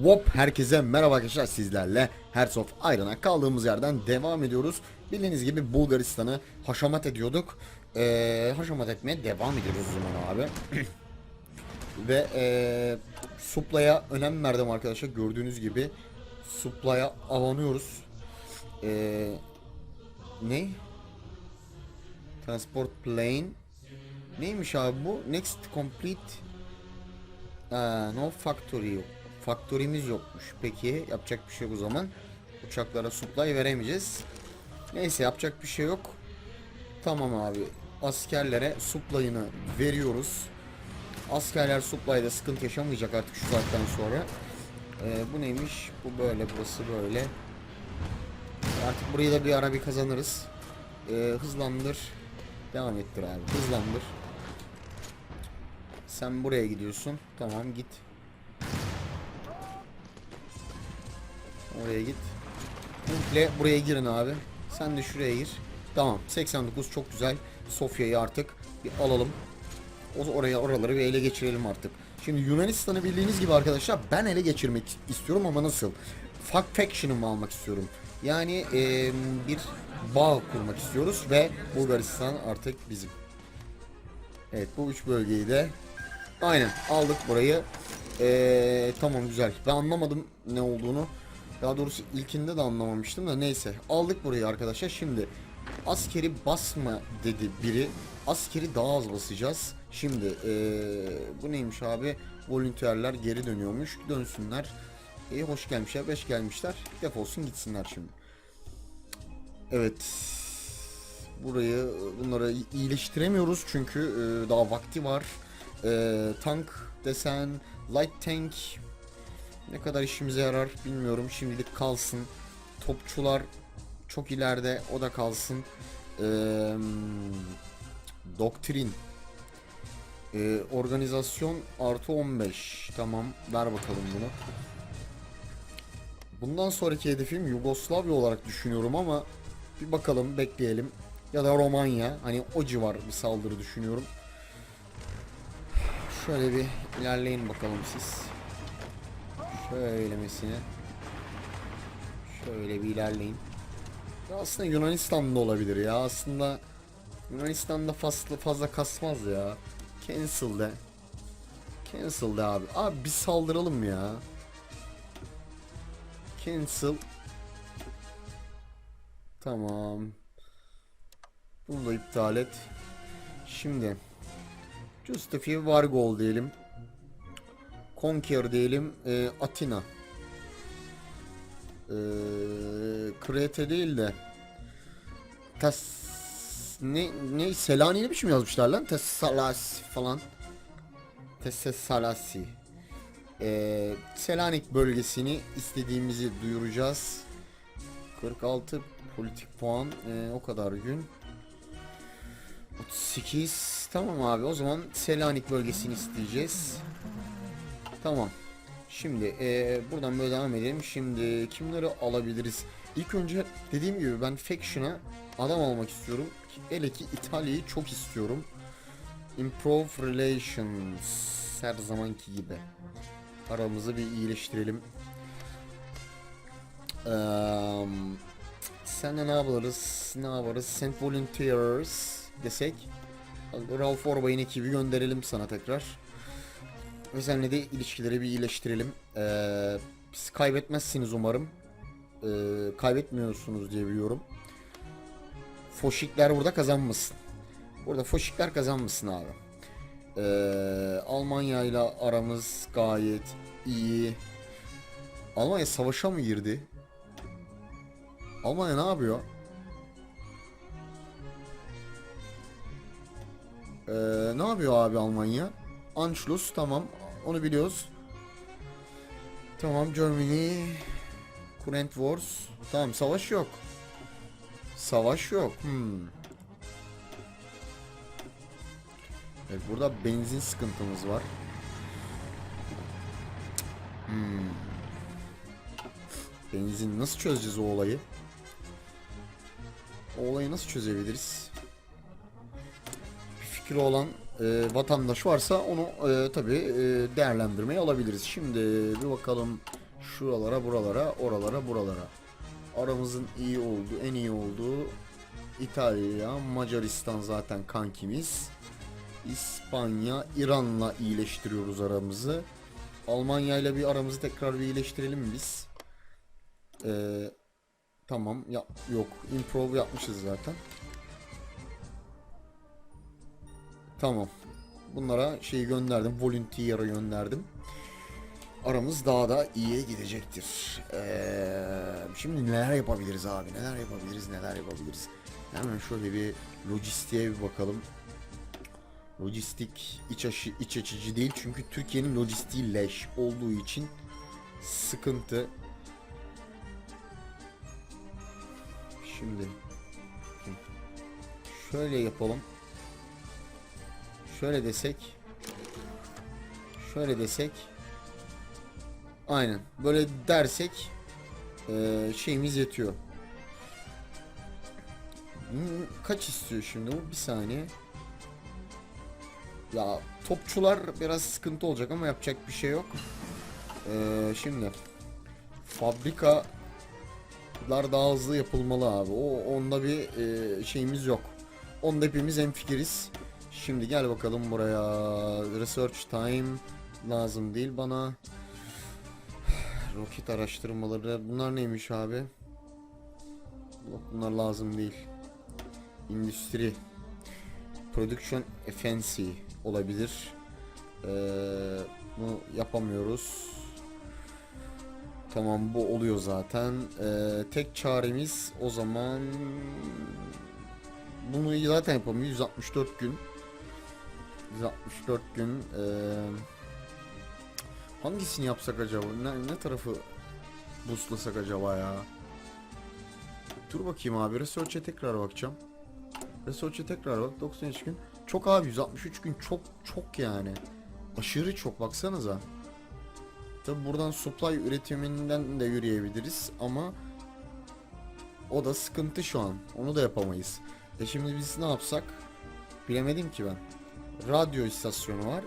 Wop herkese merhaba arkadaşlar sizlerle Hearts of Iron'a kaldığımız yerden devam ediyoruz. Bildiğiniz gibi Bulgaristan'ı haşamat ediyorduk. Ee, haşamat etmeye devam ediyoruz o zaman abi. Ve ee, Supla'ya önem verdim arkadaşlar gördüğünüz gibi. Supla'ya avanıyoruz. Ee, ne? Transport plane. Neymiş abi bu? Next complete Aa, no factory yok. Faktörimiz yokmuş. Peki yapacak bir şey yok o zaman. Uçaklara supply veremeyeceğiz. Neyse yapacak bir şey yok. Tamam abi. Askerlere supply'ını veriyoruz. Askerler supply'da sıkıntı yaşamayacak artık şu saatten sonra. Ee, bu neymiş? Bu böyle, burası böyle. Artık burayı da bir ara bir kazanırız. Ee, hızlandır. Devam ettir abi. Hızlandır. Sen buraya gidiyorsun. Tamam git. Oraya git. Komple buraya girin abi. Sen de şuraya gir. Tamam. 89 çok güzel. Sofya'yı artık bir alalım. O oraya oraları bir ele geçirelim artık. Şimdi Yunanistan'ı bildiğiniz gibi arkadaşlar ben ele geçirmek istiyorum ama nasıl? Fuck Faction'ımı almak istiyorum. Yani eee, bir bağ kurmak istiyoruz ve Bulgaristan artık bizim. Evet bu üç bölgeyi de aynen aldık burayı. Ee, tamam güzel. Ben anlamadım ne olduğunu. Daha doğrusu ilkinde de anlamamıştım da neyse. Aldık burayı arkadaşlar. Şimdi askeri basma dedi biri. Askeri daha az basacağız. Şimdi ee, bu neymiş abi? Volunteerler geri dönüyormuş. Dönsünler. İyi hoş gelmişler, beş gelmişler. Defolsun gitsinler şimdi. Evet. Burayı bunları iyileştiremiyoruz çünkü e, daha vakti var. E, tank desen, light tank ne kadar işimize yarar bilmiyorum. Şimdilik kalsın. Topçular çok ileride o da kalsın. E, doktrin e, organizasyon artı 15 tamam ver bakalım bunu. Bundan sonraki hedefim Yugoslavya olarak düşünüyorum ama bir bakalım bekleyelim. Ya da Romanya hani o civar bir saldırı düşünüyorum. Şöyle bir ilerleyin bakalım siz. Şöylemesine. Şöyle bir ilerleyin. Aslında Yunanistan'da olabilir ya. Aslında Yunanistan'da fazla fazla kasmaz ya. Cancel de. Cancel de abi. Abi bir saldıralım ya. Cancel. Tamam. Bunu da iptal et. Şimdi. Just a few var gol diyelim. Conquer diyelim. Ee, Atina. Ee, Krete değil de. Tas ne ne Selanik'e bir biçim yazmışlar lan? Tessalasi falan. Tessalasi. Ee, Selanik bölgesini istediğimizi duyuracağız. 46 politik puan ee, o kadar gün. 38 tamam abi o zaman Selanik bölgesini isteyeceğiz. Tamam. Şimdi ee, buradan böyle devam edelim. Şimdi kimleri alabiliriz? İlk önce dediğim gibi ben Faction'a adam almak istiyorum. Hele ki İtalya'yı çok istiyorum. Improve Relations her zamanki gibi. Aramızı bir iyileştirelim. Eee sen ne yaparız? Ne yaparız? Saint Volunteers desek. Ralph Orbay'ın ekibi gönderelim sana tekrar. Ve seninle de ilişkileri bir iyileştirelim. Ee, siz kaybetmezsiniz umarım. Ee, kaybetmiyorsunuz diye biliyorum. Foşikler burada kazanmasın. Burada Foşikler kazanmasın abi. Ee, Almanya ile aramız gayet iyi. Almanya savaşa mı girdi? Almanya ne yapıyor? Ee, ne yapıyor abi Almanya? Anschluss tamam onu biliyoruz. Tamam Germany Current Wars tamam savaş yok. Savaş yok. Hmm. Evet burada benzin sıkıntımız var. Hmm. Benzin nasıl çözeceğiz o olayı? O olayı nasıl çözebiliriz? Bir fikri olan e, vatandaş varsa onu e, tabi değerlendirmeye alabiliriz. Şimdi bir bakalım Şuralara, buralara, oralara, buralara. Aramızın iyi olduğu, en iyi olduğu İtalya, Macaristan zaten kankimiz. İspanya, İran'la iyileştiriyoruz aramızı. Almanya ile bir aramızı tekrar bir iyileştirelim biz. Ee, tamam, ya, yok, improve yapmışız zaten. Tamam. Bunlara şeyi gönderdim, volunteer'a gönderdim. Aramız daha da iyiye gidecektir. Ee, şimdi neler yapabiliriz abi? Neler yapabiliriz? Neler yapabiliriz? Hemen şöyle bir lojistiğe bir bakalım. Lojistik iç, aşı, iç açıcı değil çünkü Türkiye'nin lojistiği leş olduğu için sıkıntı. Şimdi şöyle yapalım. Şöyle desek. Şöyle desek. Aynen. Böyle dersek eee, şeyimiz yetiyor. Kaç istiyor şimdi bu? Bir saniye. Ya topçular biraz sıkıntı olacak ama yapacak bir şey yok. Eee, şimdi fabrikalar daha hızlı yapılmalı abi. O onda bir eee, şeyimiz yok. Onda hepimiz hemfikiriz. Şimdi gel bakalım buraya. Research time lazım değil bana. Roket araştırmaları. Bunlar neymiş abi? Bunlar lazım değil. Endüstri. Production efficiency olabilir. Ee, bunu yapamıyoruz. Tamam bu oluyor zaten. Ee, tek çaremiz o zaman bunu zaten yapamıyor. 164 gün. 164 gün. Ee, hangisini yapsak acaba? Ne, ne tarafı boostlasak acaba ya? Dur bakayım abi. Research'e tekrar bakacağım. Research'e tekrar bak. 93 gün. Çok abi 163 gün çok çok yani. Aşırı çok baksanıza. Tabi buradan supply üretiminden de yürüyebiliriz ama o da sıkıntı şu an. Onu da yapamayız. E şimdi biz ne yapsak? Bilemedim ki ben. Radyo istasyonu var.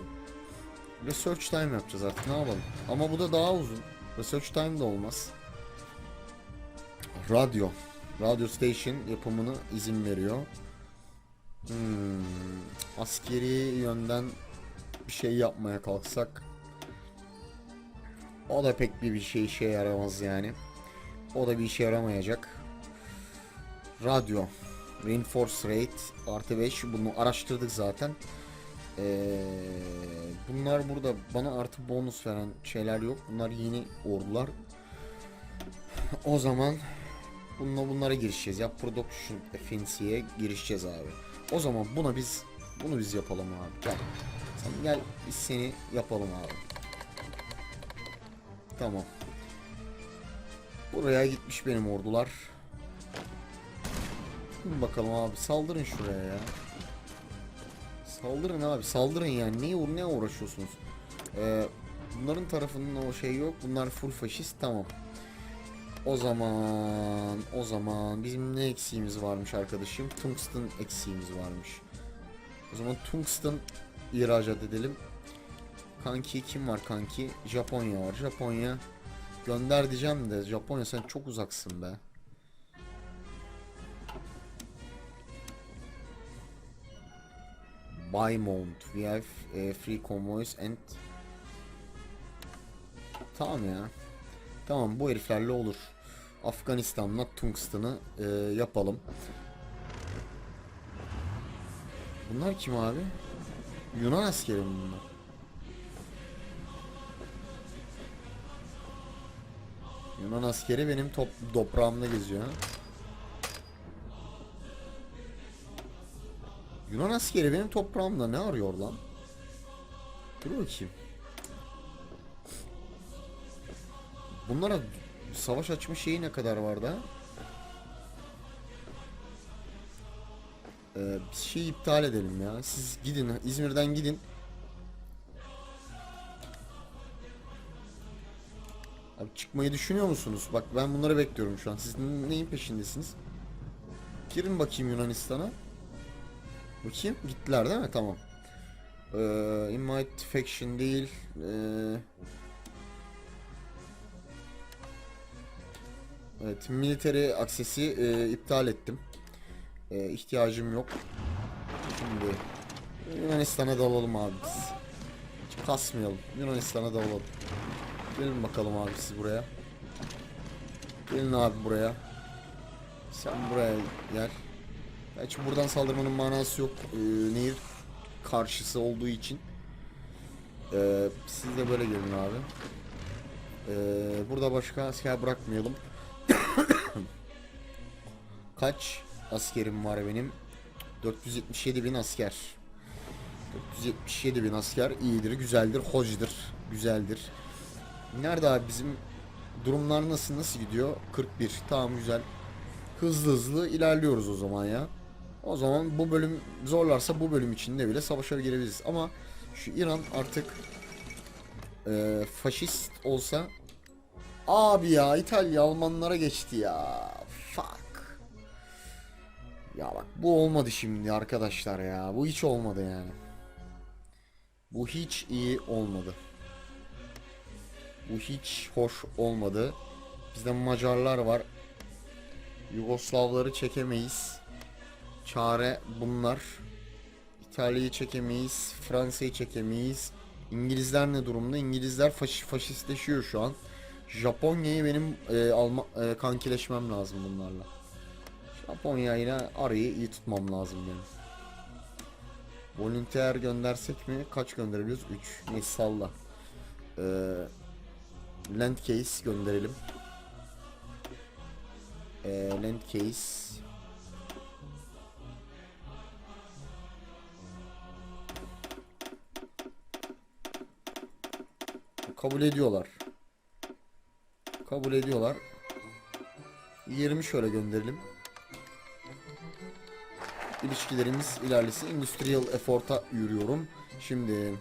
Research time yapacağız artık ne yapalım. Ama bu da daha uzun. Research time de olmaz. Radyo. Radyo station yapımını izin veriyor. Hmm, askeri yönden bir şey yapmaya kalksak o da pek bir, bir şey işe yaramaz yani. O da bir işe yaramayacak. Radyo. Reinforce rate artı 5 bunu araştırdık zaten. Ee, bunlar burada bana artı bonus veren şeyler yok. Bunlar yeni ordular. O zaman bununla bunlara girişeceğiz ya. Production efficiency'ye girişeceğiz abi. O zaman buna biz bunu biz yapalım abi. Gel. Sen gel biz seni yapalım abi. Tamam. Buraya gitmiş benim ordular. Bakalım abi saldırın şuraya ya. Saldırın abi saldırın yani. Uğra- ne uğraşıyorsunuz? Ee, bunların tarafının o şey yok. Bunlar full faşist tamam. O zaman o zaman bizim ne eksiğimiz varmış arkadaşım? Tungsten eksiğimiz varmış. O zaman tungsten ihracat edelim. Kanki kim var kanki? Japonya var. Japonya gönder diyeceğim de Japonya sen çok uzaksın be. Buy mount. We have eh, free convoys and Tamam ya. Tamam bu heriflerle olur. Afganistan'la Tungsten'ı e, yapalım. Bunlar kim abi? Yunan askeri mi bunlar? Yunan askeri benim top toprağımda geziyor ha. Yunan askeri benim toprağımda ne arıyor lan? Dur bakayım. Bunlara savaş açma şeyi ne kadar var da? Ee, şeyi iptal edelim ya. Siz gidin İzmir'den gidin. Abi çıkmayı düşünüyor musunuz? Bak ben bunları bekliyorum şu an. Siz neyin peşindesiniz? Girin bakayım Yunanistan'a. Bakayım gittiler değil mi? Tamam. Ee, invite faction değil. Ee, Evet, military aksesi e, iptal ettim. E, ihtiyacım yok. Şimdi Yunanistan'a dalalım abi biz. Hiç kasmayalım. Yunanistan'a dalalım. Gelin bakalım abi siz buraya. Gelin abi buraya. Sen buraya gel. Gerçi buradan saldırmanın manası yok. Ee, nehir karşısı olduğu için. Ee, siz de böyle gelin abi. Ee, burada başka asker bırakmayalım. Kaç askerim var benim? 477 bin asker. 477 bin asker iyidir, güzeldir, hoşdur, güzeldir. Nerede abi bizim durumlar nasıl nasıl gidiyor? 41. Tamam güzel. Hızlı hızlı ilerliyoruz o zaman ya. O zaman bu bölüm zorlarsa bu bölüm içinde bile savaşa girebiliriz. Ama şu İran artık e, faşist olsa abi ya İtalya Almanlara geçti ya. Fuck. Ya bak bu olmadı şimdi arkadaşlar ya. Bu hiç olmadı yani. Bu hiç iyi olmadı. Bu hiç hoş olmadı. Bizde Macarlar var. Yugoslavları çekemeyiz. Çare bunlar. İtalya'yı çekemeyiz. Fransa'yı çekemeyiz. İngilizler ne durumda? İngilizler faş faşistleşiyor şu an. Japonya'yı benim e, alma, e, kankileşmem lazım bunlarla. Japonya ile arayı iyi tutmam lazım benim. Volunteer göndersek mi? Kaç gönderebiliyoruz? 3. Neyse salla. Ee, land case gönderelim. Ee, land case. Kabul ediyorlar. Kabul ediyorlar. 20 şöyle gönderelim. İlişkilerimiz ilerlesin. Industrial effort'a yürüyorum. Şimdi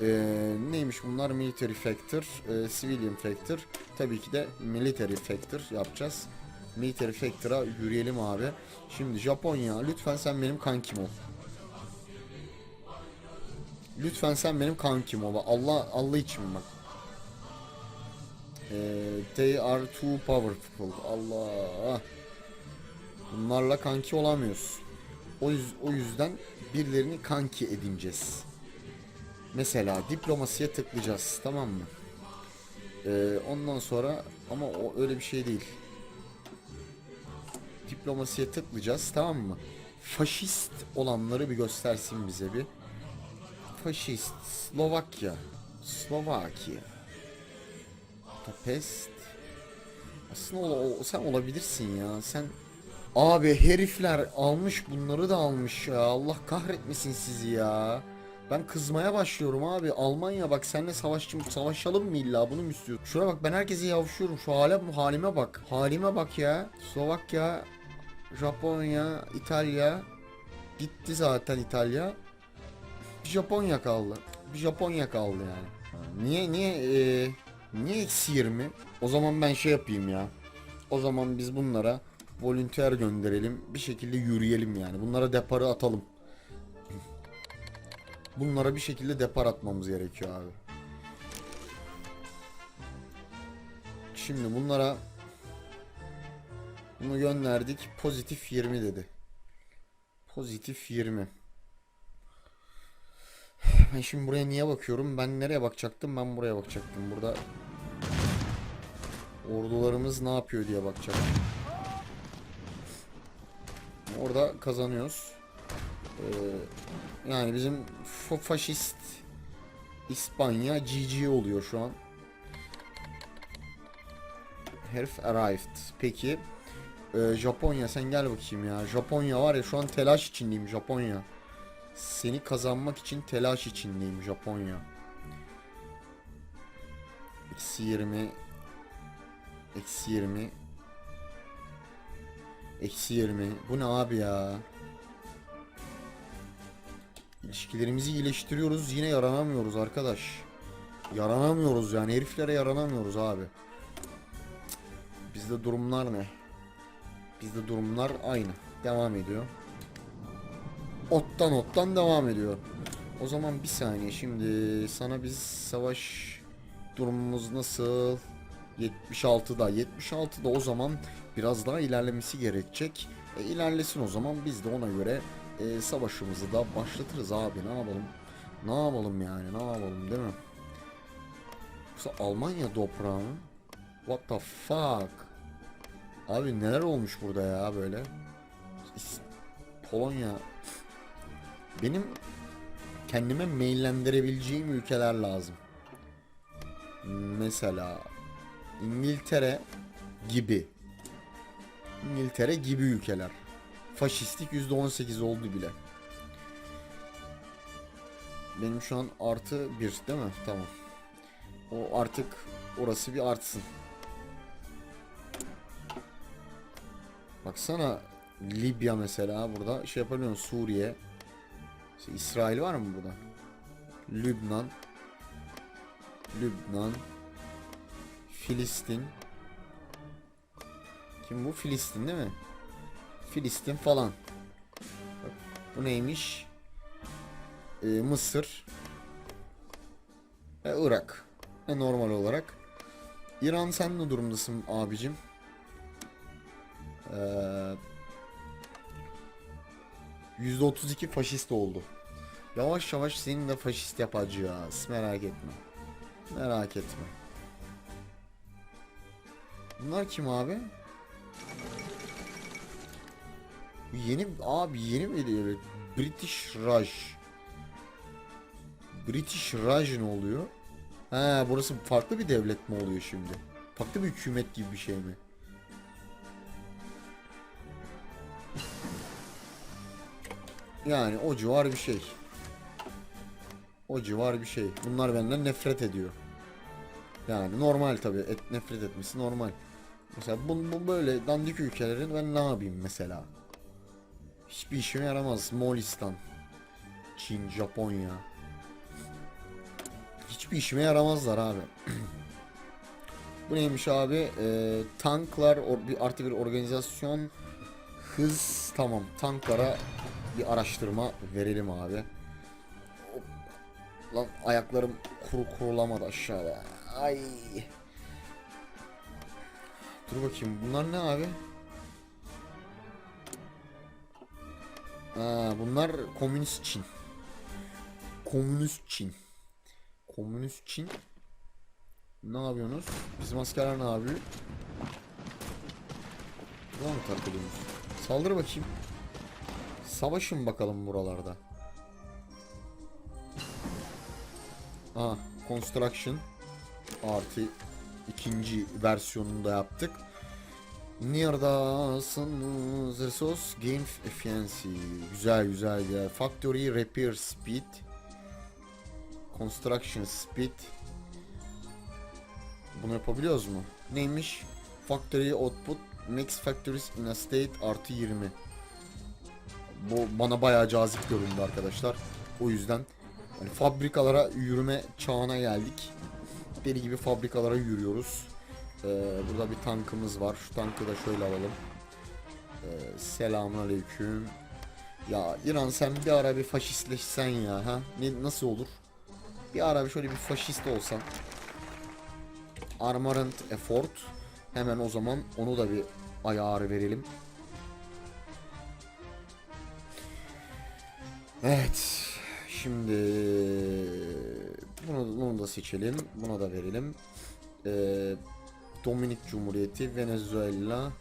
ee, neymiş bunlar? Military factor, e, civilian factor. Tabii ki de military factor yapacağız. Military factor'a yürüyelim abi. Şimdi Japonya lütfen sen benim kankim ol. Lütfen sen benim kankim ol. Allah Allah için bak. Ee, they are too powerful. Allah. Bunlarla kanki olamıyoruz. O, yüz, o yüzden birilerini kanki edineceğiz. Mesela diplomasiye tıklayacağız tamam mı? Ee, ondan sonra ama o öyle bir şey değil. Diplomasiye tıklayacağız tamam mı? Faşist olanları bir göstersin bize bir. Faşist Slovakya. Slovakya. Budapest. Aslında o, sen olabilirsin ya. Sen Abi herifler almış bunları da almış ya. Allah kahretmesin sizi ya. Ben kızmaya başlıyorum abi. Almanya bak seninle savaşçım savaşalım mı illa bunu mu istiyorsun? Şuna bak ben herkese yavşıyorum. Şu hale halime bak. Halime bak ya. Slovakya, Japonya, İtalya. Gitti zaten İtalya. Japonya kaldı. Bir Japonya kaldı yani. Niye niye e, niye eksi 20? O zaman ben şey yapayım ya. O zaman biz bunlara volunteer gönderelim. Bir şekilde yürüyelim yani. Bunlara deparı atalım. Bunlara bir şekilde depar atmamız gerekiyor abi. Şimdi bunlara bunu gönderdik. Pozitif 20 dedi. Pozitif 20. Ben şimdi buraya niye bakıyorum? Ben nereye bakacaktım? Ben buraya bakacaktım. Burada ordularımız ne yapıyor diye bakacaktım. Orada kazanıyoruz. Ee, yani bizim fa- faşist İspanya GG oluyor şu an. Herif arrived. Peki ee, Japonya sen gel bakayım ya. Japonya var ya şu an telaş içindeyim Japonya. Seni kazanmak için telaş içindeyim Japonya. Eksi 20 Eksi 20 Eksi 20 Bu ne abi ya? İlişkilerimizi iyileştiriyoruz yine yaranamıyoruz arkadaş. Yaranamıyoruz yani heriflere yaranamıyoruz abi. Bizde durumlar ne? Bizde durumlar aynı. Devam ediyor Ottan ottan devam ediyor O zaman bir saniye şimdi sana biz savaş durumumuz nasıl? 76'da 76'da o zaman biraz daha ilerlemesi gerekecek. E, ilerlesin o zaman biz de ona göre e, savaşımızı da başlatırız abi ne yapalım. Ne yapalım yani ne yapalım değil mi? Yoksa Almanya toprağı mı? What the fuck? Abi neler olmuş burada ya böyle? Polonya benim kendime maillendirebileceğim ülkeler lazım. Mesela İngiltere gibi. İngiltere gibi ülkeler. Faşistlik %18 oldu bile. Benim şu an artı bir değil mi? Tamam. O artık orası bir artsın. Baksana Libya mesela burada şey yapabiliyorsun Suriye. İşte İsrail var mı burada? Lübnan. Lübnan. Filistin. Kim bu? Filistin değil mi? Filistin falan. Bak, bu neymiş? Ee, Mısır. Ve Irak. Ve normal olarak. İran sen ne durumdasın abicim? Ee, %32 faşist oldu. Yavaş yavaş seni de faşist yapacağız. Merak etme. Merak etme. Bunlar kim abi? Yeni abi yeni mi diyor? British Raj. British Raj ne oluyor? Ha burası farklı bir devlet mi oluyor şimdi? Farklı bir hükümet gibi bir şey mi? Yani o civar bir şey. O civar bir şey. Bunlar benden nefret ediyor. Yani normal tabi. Et, nefret etmesi normal. Mesela bu, bu böyle dandik ülkelerin ben ne yapayım mesela? Hiçbir işime yaramaz. Moğolistan, Çin, Japonya. Hiçbir işime yaramazlar abi. bu neymiş abi? Ee, tanklar or- artı bir organizasyon hız tamam tanklara bir araştırma verelim abi. Hop. Lan ayaklarım kuru kurulamadı aşağıda. Ay. Dur bakayım bunlar ne abi? Ha, bunlar komünist Çin. Komünist Çin. Komünist Çin. Ne yapıyorsunuz? Bizim askerler ne yapıyor? Buna mı takılıyorsunuz? Saldır bakayım. Savaşın bakalım buralarda. Aa, Construction artı ikinci versiyonunu da yaptık. Nere'dasınız? Resource Game Efficiency. Güzel güzel güzel. Factory Repair Speed. Construction Speed. Bunu yapabiliyoruz mu? Neymiş? Factory Output Max Factories in a State artı 20. Bu bana bayağı cazip göründü arkadaşlar. O yüzden yani fabrikalara yürüme çağına geldik. Deli gibi fabrikalara yürüyoruz. Ee, burada bir tankımız var. Şu tankı da şöyle alalım. Ee, Selamünaleyküm. Ya İran sen bir ara bir faşistleşsen ya ha? Ne, nasıl olur? Bir ara bir şöyle bir faşist olsan. Armament Effort. Hemen o zaman onu da bir ayarı verelim. Evet. Şimdi bunu, bunu da seçelim. Buna da verelim. Ee, Dominik Cumhuriyeti, Venezuela,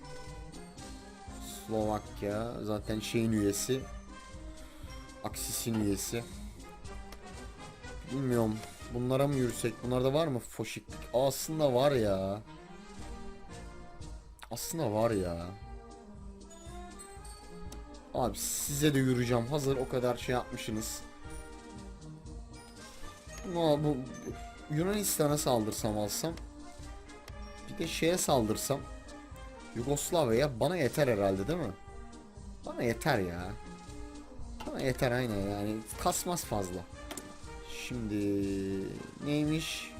Slovakya zaten şeyin üyesi. Aksis'in üyesi. Bilmiyorum. Bunlara mı yürüsek? Bunlarda var mı foşik? Aslında var ya. Aslında var ya. Abi size de yürüyeceğim. Hazır o kadar şey yapmışsınız. Ama bu Yunanistan'a saldırsam alsam. Bir de şeye saldırsam. Yugoslavya'ya bana yeter herhalde değil mi? Bana yeter ya. Bana yeter aynen yani. Kasmaz fazla. Şimdi neymiş?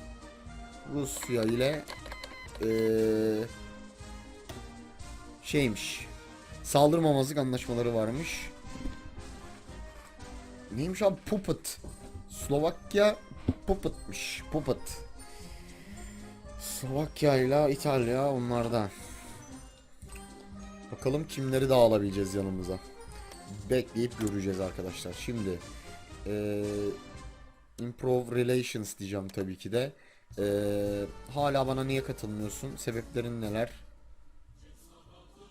Rusya ile eee şeymiş. Saldırmamazlık anlaşmaları varmış. Neymiş abi puppet. Slovakya puppetmiş. Puppet. Slovakya ile İtalya onlardan. Bakalım kimleri daha alabileceğiz yanımıza. Bekleyip göreceğiz arkadaşlar. Şimdi eee Improve Relations diyeceğim tabii ki de. Eee, hala bana niye katılmıyorsun? Sebeplerin neler?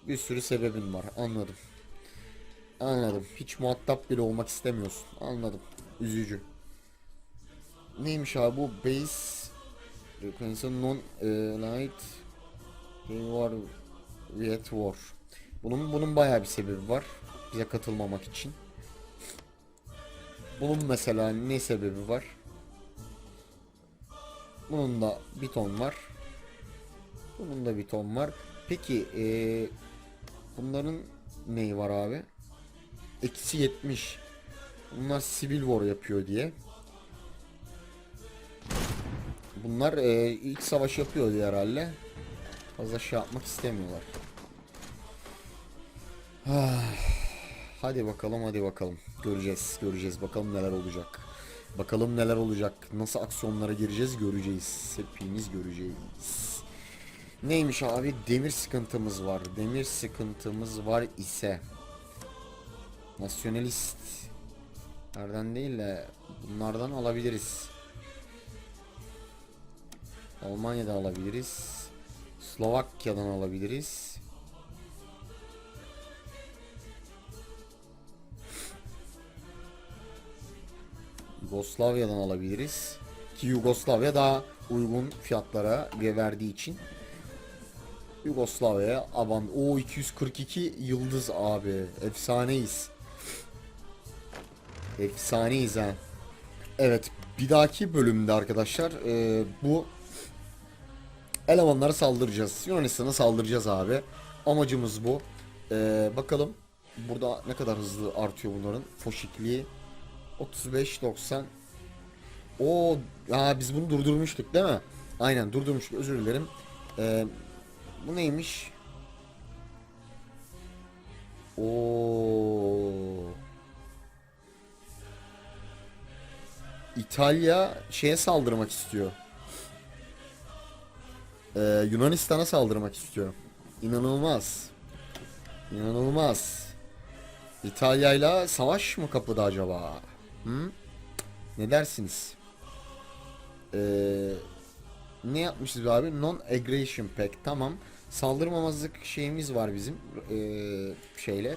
Bir sürü sebebin var. Anladım. Anladım. Hiç muhatap bile olmak istemiyorsun. Anladım. Üzücü. Neymiş abi bu? Base Frequency non e, light war we at war. Bunun bunun bayağı bir sebebi var. Bize katılmamak için. Bunun mesela ne sebebi var? Bunun da bir ton var. Bunun da bir ton var. Peki eee, bunların neyi var abi? Eksi 70. Bunlar Civil War yapıyor diye. Bunlar eee, ilk savaş yapıyor diye herhalde. Fazla şey yapmak istemiyorlar. Hadi bakalım hadi bakalım. Göreceğiz göreceğiz bakalım neler olacak. Bakalım neler olacak. Nasıl aksiyonlara gireceğiz göreceğiz. Hepimiz göreceğiz. Neymiş abi? Demir sıkıntımız var. Demir sıkıntımız var ise. Nasyonalist. Nereden değil de bunlardan alabiliriz. Almanya'dan alabiliriz. Slovakya'dan alabiliriz. Yugoslavya'dan alabiliriz. Ki Yugoslavya daha uygun fiyatlara ve verdiği için Yugoslavya'ya aban o 242 yıldız abi efsaneyiz. Efsaneyiz ha. Evet bir dahaki bölümde arkadaşlar e, bu elemanlara saldıracağız. Yunanistan'a saldıracağız abi. Amacımız bu. E, bakalım burada ne kadar hızlı artıyor bunların foşikliği. 35 90 O ya biz bunu durdurmuştuk değil mi? Aynen durdurmuştuk özür dilerim. Ee, bu neymiş? O İtalya şeye saldırmak istiyor. Ee, Yunanistan'a saldırmak istiyor. İnanılmaz. İnanılmaz. İtalya'yla savaş mı kapıda acaba? Hı? Ne dersiniz? Ee, ne yapmışız abi? Non-aggression pack. Tamam. Saldırmamazlık şeyimiz var bizim. Ee, şeyle.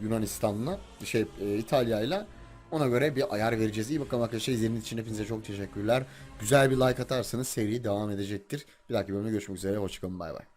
Yunanistan'la. Şey e, İtalya'yla. Ona göre bir ayar vereceğiz. İyi bakalım arkadaşlar. İzlediğiniz için hepinize çok teşekkürler. Güzel bir like atarsanız seri devam edecektir. Bir dahaki bölümde görüşmek üzere. Hoşçakalın. Bay bay.